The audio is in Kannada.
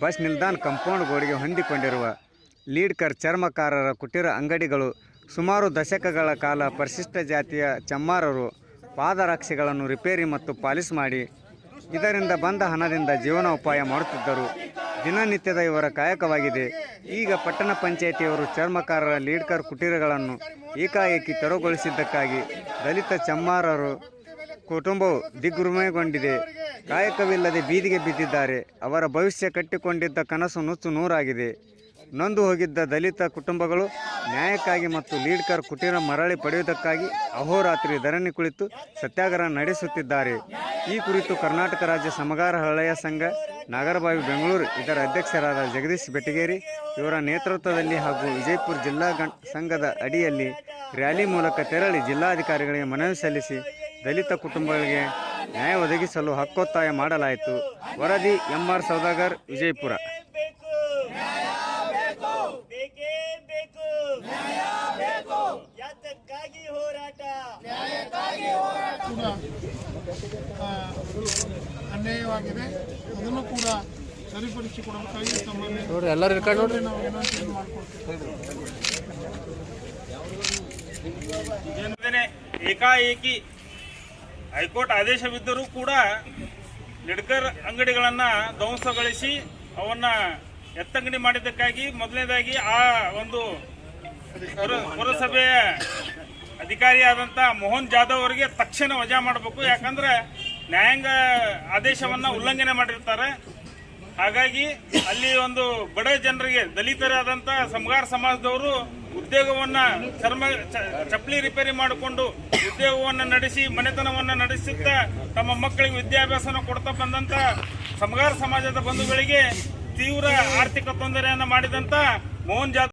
ಬಸ್ ನಿಲ್ದಾಣ ಕಾಂಪೌಂಡ್ ಗೋಡೆಗೆ ಹೊಂದಿಕೊಂಡಿರುವ ಲೀಡ್ಕರ್ ಚರ್ಮಕಾರರ ಕುಟೀರ ಅಂಗಡಿಗಳು ಸುಮಾರು ದಶಕಗಳ ಕಾಲ ಪರಿಶಿಷ್ಟ ಜಾತಿಯ ಚಮ್ಮಾರರು ಪಾದರಕ್ಷೆಗಳನ್ನು ರಿಪೇರಿ ಮತ್ತು ಪಾಲಿಸ್ ಮಾಡಿ ಇದರಿಂದ ಬಂದ ಹಣದಿಂದ ಜೀವನೋಪಾಯ ಮಾಡುತ್ತಿದ್ದರು. ದಿನನಿತ್ಯದ ಇವರ ಕಾಯಕವಾಗಿದೆ. ಈಗ ಪಟ್ಟಣ ಪಂಚಾಯಿತಿಯವರು ಚರ್ಮಕಾರರ ಲೀಡ್ಕರ್ ಕುಟೀರಗಳನ್ನು ಏಕಾಏಕಿ ತೆರವುಗೊಳಿಸಿದ್ದಕ್ಕಾಗಿ ದಲಿತ ಚಮ್ಮಾರರು ಕುಟುಂಬವು ದಿಗ್ಭ್ರಮೆಗೊಂಡಿದೆ ಕಾಯಕವಿಲ್ಲದೆ ಬೀದಿಗೆ ಬಿದ್ದಿದ್ದಾರೆ. ಅವರ ಭವಿಷ್ಯ ಕಟ್ಟಿಕೊಂಡಿದ್ದ ಕನಸು ನುಚ್ಚು ನೂರಾಗಿದೆ. ನೊಂದು ಹೋಗಿದ್ದ ದಲಿತ ಕುಟುಂಬಗಳು ನ್ಯಾಯಕ್ಕಾಗಿ ಮತ್ತು ಲೀಡ್ಕರ್ ಕುಟೀರ ಮರಳಿ ಪಡೆಯುವುದಕ್ಕಾಗಿ ಅಹೋರಾತ್ರಿ ಧರಣಿ ಕುಳಿತು ಸತ್ಯಾಗ್ರಹ ನಡೆಸುತ್ತಿದ್ದಾರೆ. ಈ ಕುರಿತು ಕರ್ನಾಟಕ ರಾಜ್ಯ ಸಮಗಾರ ಹಳೆಯ ಸಂಘ, ನಾಗರಬಾವಿ, ಬೆಂಗಳೂರು, ಇದರ ಅಧ್ಯಕ್ಷರಾದ ಜಗದೀಶ್ ಬೆಟಗೇರಿ ಇವರ ನೇತೃತ್ವದಲ್ಲಿ ಹಾಗೂ ವಿಜಯಪುರ ಜಿಲ್ಲಾ ಸಂಘದ ಅಡಿಯಲ್ಲಿ ರ್ಯಾಲಿ ಮೂಲಕ ತೆರಳಿ ಜಿಲ್ಲಾಧಿಕಾರಿಗಳಿಗೆ ಮನವಿ ಸಲ್ಲಿಸಿ ದಲಿತ ಕುಟುಂಬಗಳಿಗೆ ನ್ಯಾಯ ಒದಗಿಸಲು ಹಕ್ಕೊತ್ತಾಯ ಮಾಡಲಾಯಿತು. ವರದಿ ಎಂಆರ್ ಸೌದಾಗರ್ ವಿಜಯಪುರ. ಅನ್ಯಾಯವಾಗಿದೆ ಅದನ್ನು ಕೂಡ ಸರಿಪಡಿಸಿಕೊಡಬೇಕಾಗಿ ನೋಡ್ರಿ ಎಲ್ಲರೂ ರೆಕಾರ್ಡ್ ನೋಡ್ರಿ. ನಾವು ಏನಾದ್ರು ಮಾಡ್ಕೊಡ್ತೀವಿ ಏಕಾಏಕಿ ಹೈಕೋರ್ಟ್ ಆದೇಶವಿದ್ದರೂ ಕೂಡ ಲಿಡ್ಕರ್ ಅಂಗಡಿಗಳನ್ನು ಧ್ವಂಸಗೊಳಿಸಿ ಅವನ್ನ ಎತ್ತಂಗಡಿ ಮಾಡಿದ್ದಕ್ಕಾಗಿ ಮೊದಲನೇದಾಗಿ ಆ ಒಂದು ಪುರ- ಪುರಸಭೆಯ ಅಧಿಕಾರಿಯಾದಂಥ ಮೋಹನ್ ಜಾಧವ್ ಅವರಿಗೆ ತಕ್ಷಣ ವಜಾ ಮಾಡಬೇಕು. ಯಾಕಂದ್ರೆ ನ್ಯಾಯಾಂಗ ಆದೇಶವನ್ನ ಉಲ್ಲಂಘನೆ ಮಾಡಿರ್ತಾರೆ. ಹಾಗಾಗಿ ಅಲ್ಲಿ ಒಂದು ಬಡ ಜನರಿಗೆ ದಲಿತರಾದಂಥ ಸಮಗಾರ ಸಮಾಜದವರು ಉದ್ಯೋಗವನ್ನ ಚರ್ಮ ಚಪ್ಪಲಿ ರಿಪೇರಿ ಮಾಡಿಕೊಂಡು ಉದ್ಯೋಗವನ್ನ ನಡೆಸಿ, ಮನೆತನವನ್ನ ನಡೆಸುತ್ತಾ ತಮ್ಮ ಮಕ್ಕಳಿಗೆ ವಿದ್ಯಾಭ್ಯಾಸನ ಕೊಡ್ತಾ ಬಂದಂತ ಸಮಗಾರ ಸಮಾಜದ ಬಂಧುಗಳಿಗೆ ತೀವ್ರ ಆರ್ಥಿಕ ತೊಂದರೆಯನ್ನ ಮಾಡಿದಂತ ಮೋಹನ್ ಜಾಧವ್